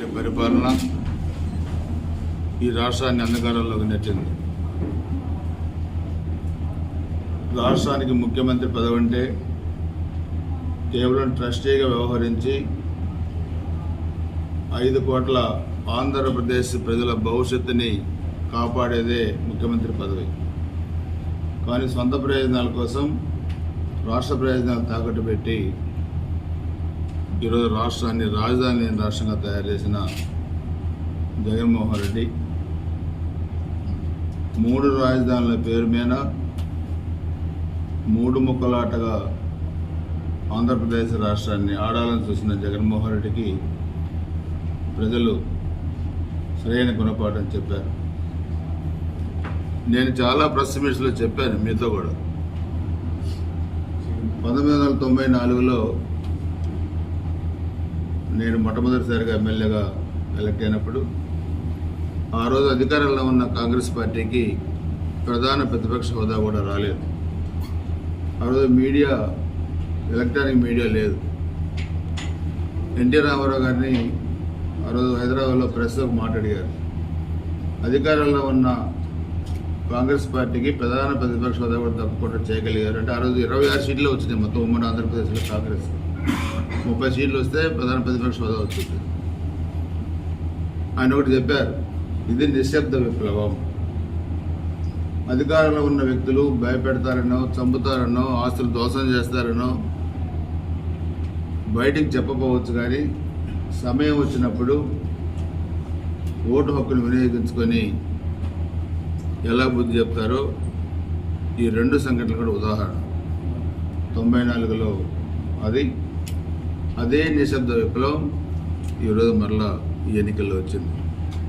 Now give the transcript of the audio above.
పరిపాలన ఈ రాష్ట్రాన్ని అంధకారంలోకి నెట్టింది. రాష్ట్రానికి ముఖ్యమంత్రి పదవి అంటే కేవలం ట్రస్టీగా వ్యవహరించి ఐదు కోట్ల ఆంధ్రప్రదేశ్ ప్రజల భవిష్యత్తుని కాపాడేదే ముఖ్యమంత్రి పదవి. కానీ సొంత ప్రయోజనాల కోసం రాష్ట్ర ప్రయోజనాలు తాకట్టు పెట్టి ఈరోజు రాష్ట్రాన్ని రాజధాని లేని రాష్ట్రంగా తయారు చేసిన జగన్మోహన్ రెడ్డి మూడు రాజధానుల పేరు మీద మూడు ముక్కలాటగా ఆంధ్రప్రదేశ్ రాష్ట్రాన్ని ఆడాలని చూసిన జగన్మోహన్ రెడ్డికి ప్రజలు సరైన గుణపాఠం చెప్పారు. నేను చాలా ప్రెస్ మీట్స్లో చెప్పాను మీతో కూడా. పంతొమ్మిది వందల తొంభై నాలుగులో నేను మొట్టమొదటిసారిగా ఎమ్మెల్యేగా ఎలక్ట్ అయినప్పుడు ఆ రోజు అధికారంలో ఉన్న కాంగ్రెస్ పార్టీకి ప్రధాన ప్రతిపక్ష హోదా కూడా రాలేదు. ఆ రోజు మీడియా ఎలక్ట్రానిక్ మీడియా లేదు. ఎన్టీ రామారావు గారిని ఆ రోజు హైదరాబాద్లో ప్రెస్లోకి మాట్లాడిగారు అధికారంలో ఉన్న కాంగ్రెస్ పార్టీకి ప్రధాన ప్రతిపక్ష హోదా కూడా తప్పకుండా చేయగలిగారు. అంటే ఆ రోజు ఇరవై ఆరు సీట్లు వచ్చినాయి మొత్తం ఉమ్మడి ఆంధ్రప్రదేశ్లో కాంగ్రెస్ ముప్పై సీట్లు వస్తే ప్రధాన ప్రతిపక్ష హోదా వచ్చింది ఆయన ఒకటి చెప్పారు ఇది నిశ్శబ్ద విప్లవం అధికారంలో ఉన్న వ్యక్తులు భయపెడతారనో చంపుతారనో ఆస్తులు దోషం చేస్తారనో బయటికి చెప్పకపోవచ్చు కానీ సమయం వచ్చినప్పుడు ఓటు హక్కును వినియోగించుకొని ఎలా బుద్ధి చెప్తారో ఈ రెండు సంఘటనలు కూడా ఉదాహరణ తొంభై నాలుగులో అది అదే నిశ్శబ్ద విప్లవం ఈరోజు మరలా ఈ ఎన్నికల్లో వచ్చింది.